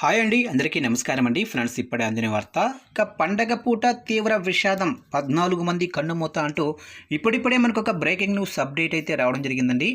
Hi అండి అందరికీ నమస్కారం అండి. ఫ్రెండ్స్ ఇప్పుడే అందిన వార్త ఇక పండగ పూట తీవ్ర విషాదం పద్నాలుగు మంది కన్నుమూత అంటూ ఇప్పుడిప్పుడే మనకు ఒక బ్రేకింగ్ న్యూస్ అప్డేట్ అయితే రావడం జరిగిందండి.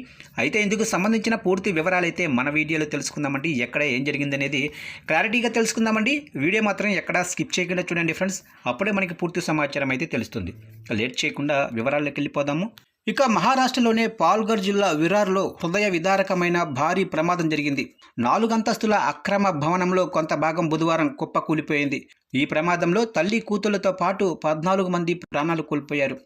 అయితే ఇందుకు సంబంధించిన పూర్తి వివరాలు అయితే మన వీడియోలో తెలుసుకుందామండి. ఎక్కడ ఏం జరిగిందనేది క్లారిటీగా తెలుసుకుందామండి. వీడియో మాత్రం ఎక్కడ స్కిప్ చేయకుండా చూడండి ఫ్రెండ్స్. అప్పుడే మనకి పూర్తి సమాచారం అయితే తెలుస్తుంది. లేట్ చేయకుండా వివరాల్లోకి వెళ్ళిపోదాము. ఇక మహారాష్ట్రలోనే పాల్ఘర్ జిల్లా విరార్లో హృదయ విదారకమైన భారీ ప్రమాదం జరిగింది. నాలుగంతస్తుల అక్రమ భవనంలో కొంత భాగం బుధవారం కుప్పకూలిపోయింది. ఈ ప్రమాదంలో తల్లి కూతుళ్ళతో పాటు పద్నాలుగు మంది ప్రాణాలు కోల్పోయారు.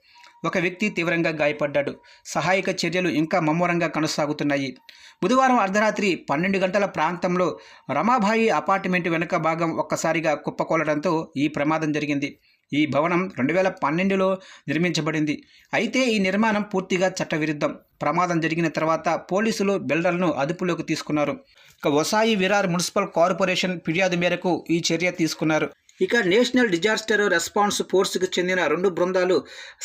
ఒక వ్యక్తి తీవ్రంగా గాయపడ్డాడు. సహాయక చర్యలు ఇంకా ముమ్మరంగా కొనసాగుతున్నాయి. బుధవారం అర్ధరాత్రి పన్నెండు గంటల ప్రాంతంలో రమాబాయి అపార్ట్మెంట్ వెనుక భాగం ఒక్కసారిగా కుప్పకూలడంతో ఈ ప్రమాదం జరిగింది. ఈ భవనం రెండు వేల పన్నెండులో నిర్మించబడింది. అయితే ఈ నిర్మాణం పూర్తిగా చట్టవిరుద్ధం. ప్రమాదం జరిగిన తర్వాత పోలీసులు బిల్డర్ను అదుపులోకి తీసుకున్నారు. ఇక వసాయి విరార్ మున్సిపల్ కార్పొరేషన్ ఫిర్యాదు మేరకు ఈ చర్య తీసుకున్నారు. ఇక నేషనల్ డిజాస్టర్ రెస్పాన్స్ ఫోర్స్కు చెందిన రెండు బృందాలు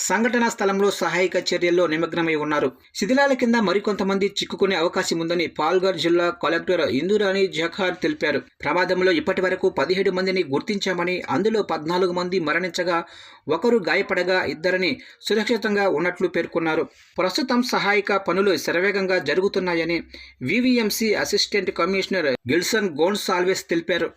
సంఘటనా స్థలంలో సహాయక చర్యల్లో నిమగ్నమై ఉన్నారు. శిథిలాల కింద మరికొంతమంది చిక్కుకునే అవకాశం ఉందని పాల్గర్ జిల్లా కలెక్టర్ ఇందురాణి జఖార్ తెలిపారు. ప్రమాదంలో ఇప్పటి వరకు పదిహేడు మందిని గుర్తించామని అందులో పద్నాలుగు మంది మరణించగా ఒకరు గాయపడగా ఇద్దరిని సురక్షితంగా ఉన్నట్లు పేర్కొన్నారు. ప్రస్తుతం సహాయక పనులు శరవేగంగా జరుగుతున్నాయని వివిఎంసి అసిస్టెంట్ కమిషనర్ గిల్సన్ గోన్సాల్వెస్ తెలిపారు.